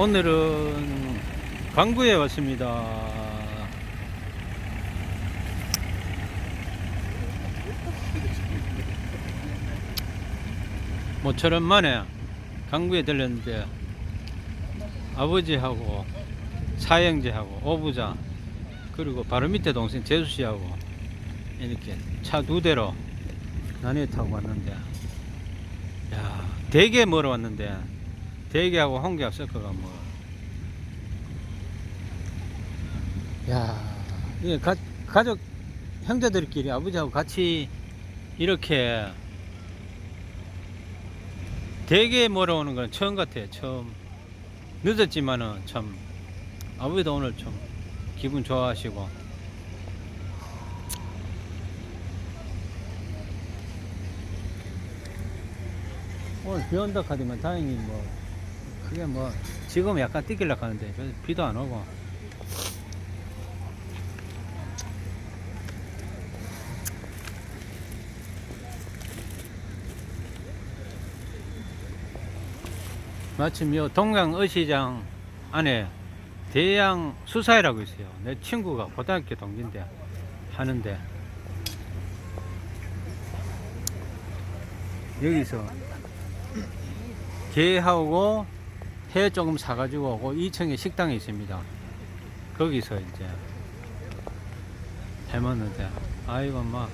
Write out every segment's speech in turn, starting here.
오늘은 강구에 왔습니다. 모처럼 만에 강구에 들렸는데 아버지하고 사형제하고 오부자 그리고 바로 밑에 동생 재수 씨하고 이렇게 차 두 대로 나뉘어 타고 왔는데 야 되게 멀어 왔는데 대게하고 홍게하고 섞어가 뭐. 야, 이게 가, 가족, 형제들끼리 아버지하고 같이 이렇게 되게 멀어오는 건 처음 같아요. 처음. 늦었지만은 참, 아버지도 오늘 좀 기분 좋아하시고. 오늘 비 온다 카드면 다행히 뭐, 그게 뭐, 지금 약간 뛰길락 하는데, 저 비도 안 오고. 마침 요 동강 어시장 안에 대양 수사회라고 있어요. 내 친구가 고등학교 동기인데 하는데 여기서 게하고 회 조금 사가지고 그 2층에 식당이 있습니다. 거기서 이제 해 먹는데 아이고 막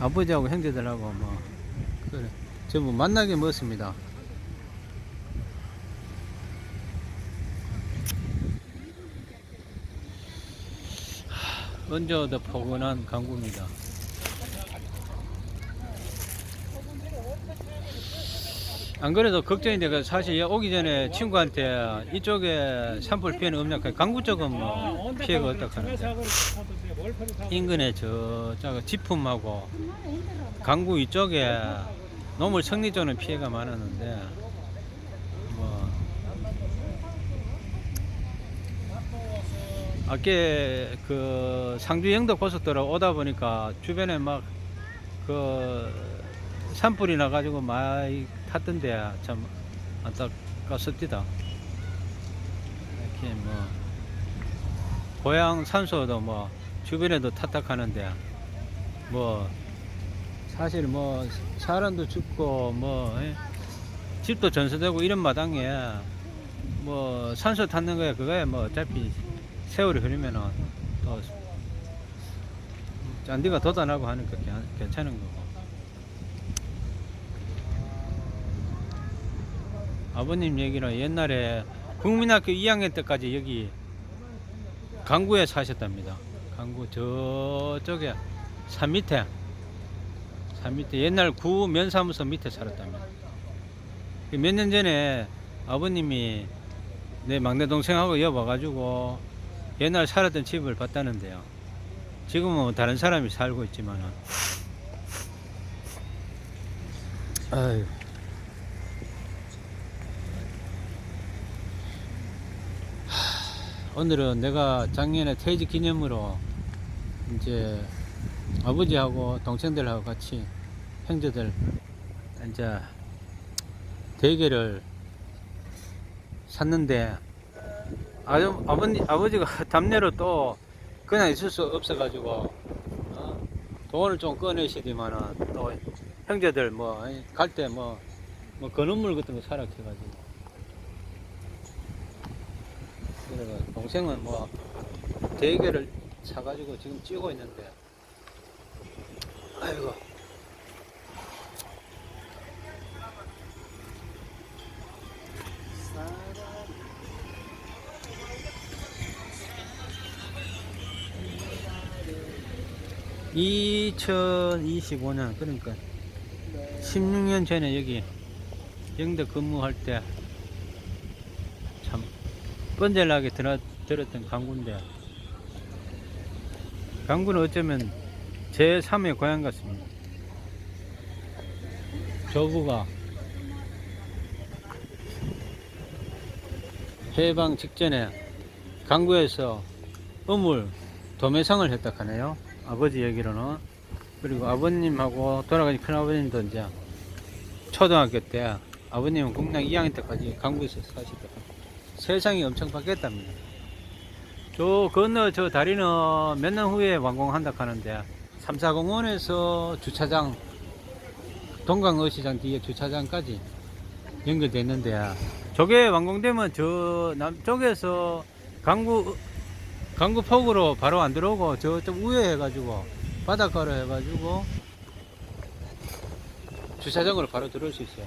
아버지하고 형제들하고 뭐 그래 전부 만나게 먹었습니다. 언제 얻어 포근한 강구입니다. 안 그래도 걱정인데 그 사실 오기 전에 친구한테 이쪽에 산불 피해는 없냐 그 강구 쪽은 뭐 피해가 없다 하는데. 인근에 저, 저 지품하고 강구 이쪽에 노물 성리 쪽은 피해가 많았는데 뭐. 아께 그 상주 영덕 고속도로 오다 보니까 주변에 막그 산불이 나가지고 많이 탔던데 참 안타깝습니다. 이렇게 뭐 고향 산소도 뭐 주변에도 탓탁하는데 뭐 사실 뭐 사람도 죽고 뭐 예? 집도 전세되고 이런 마당에 뭐 산소 탔는 거야 그거야 뭐 어차피 세월이 흐르면은 또 잔디가 돋아나고 하니까 괜- 괜찮은 거고 아버님 얘기는 옛날에 국민학교 2학년 때까지 여기 강구에 사셨답니다 강구 저쪽에 산 밑에 산 밑에 옛날 구 면사무소 밑에 살았답니다 몇 년 전에 아버님이 내 막내 동생하고 이어 와가지고 옛날 살았던 집을 봤다는데요. 지금은 다른 사람이 살고 있지만은. 아유. 오늘은 내가 작년에 퇴직 기념으로 이제 아버지하고 동생들하고 같이 형제들 이제 대게를 샀는데 아주 아버님 아버지가 담내로 또 그냥 있을 수 없어 가지고 어, 돈을 좀 꺼내시더만은 또 형제들 뭐 갈 때 뭐뭐 건어물 같은 거 사라 해가지고 그래가 동생은 뭐 대게를 사가지고 지금 찌고 있는데. 아이고. (2025년) 그러니까 (16년) 전에 여기 영덕 근무할 때참 뻔질나게 들어, 들었던 강구인데 강구는 어쩌면 제 3의 고향 같습니다 저부가 해방 직전에 강구에서 어물 도매상을 했다 하네요. 아버지 얘기로는. 그리고 아버님하고 돌아가신 큰아버님도 이제 초등학교 때 아버님은 국량 2학년 때까지 강구에서 사시더라고요. 세상이 엄청 바뀌었답니다. 저 건너 저 다리는 몇 년 후에 완공한다 하는데 삼사공원에서 주차장 동강어시장 뒤에 주차장까지 연결됐는데 저게 완공되면 저 남쪽에서 강구 강구 폭으로 바로 안 들어오고 저쪽 위에 해가지고 바닷가로 해가지고 주차장으로 바로 들어올 수 있어요.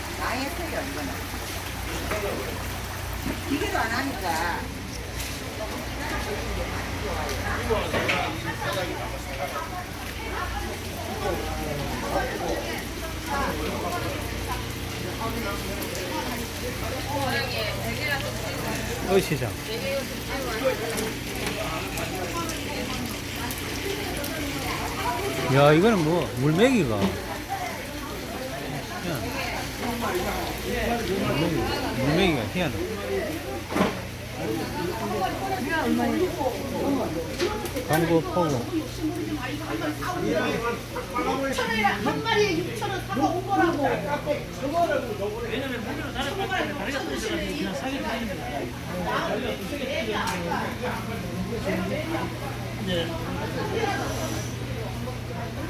예약하노. 망했어요, 이거는. 기계도 안 하니까. 어시장. 야, 이거는 뭐, 물메기가. 야. 물메기가 희한해. 광고 포고. 한 마리에 6,000원 사고 온 거라고.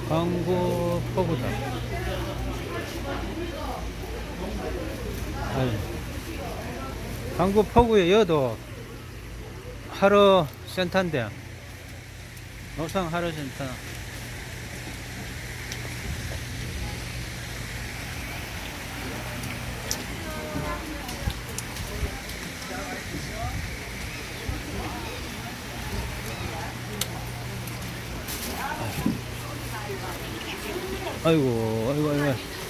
광고. 광고 포구에 여도 하루 센터인데. 노상 하루 센터. 아이고, 아이고, 아이고.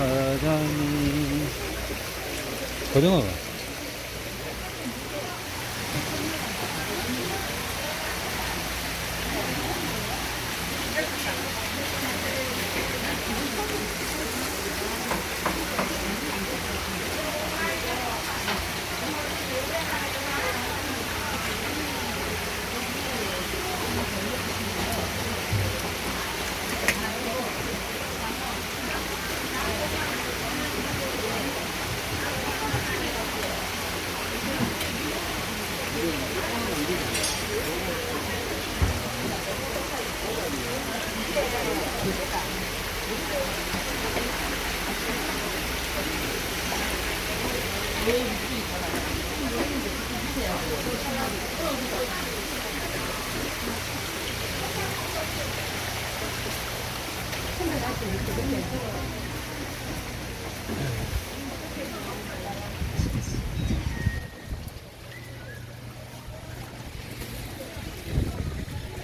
사장님. 고등어가.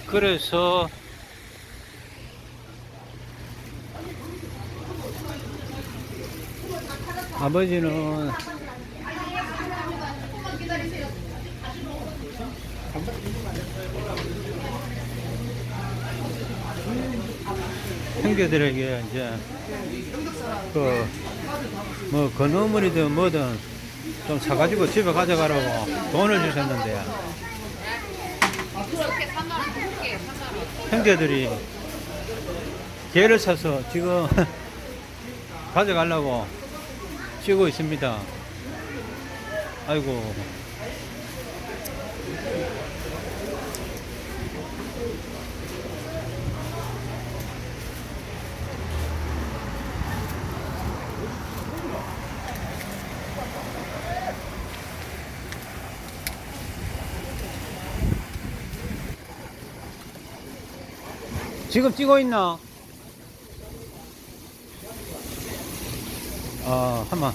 그래서 아버지는 형제들에게 이제 그뭐 건어물이든 뭐든 좀 사가지고 집에 가져가라고 돈을 주셨는데 형제들이 개를 사서 지금 가져가려고 쉬고 있습니다. 아이고. 지금 찍고 있나? 아, 한번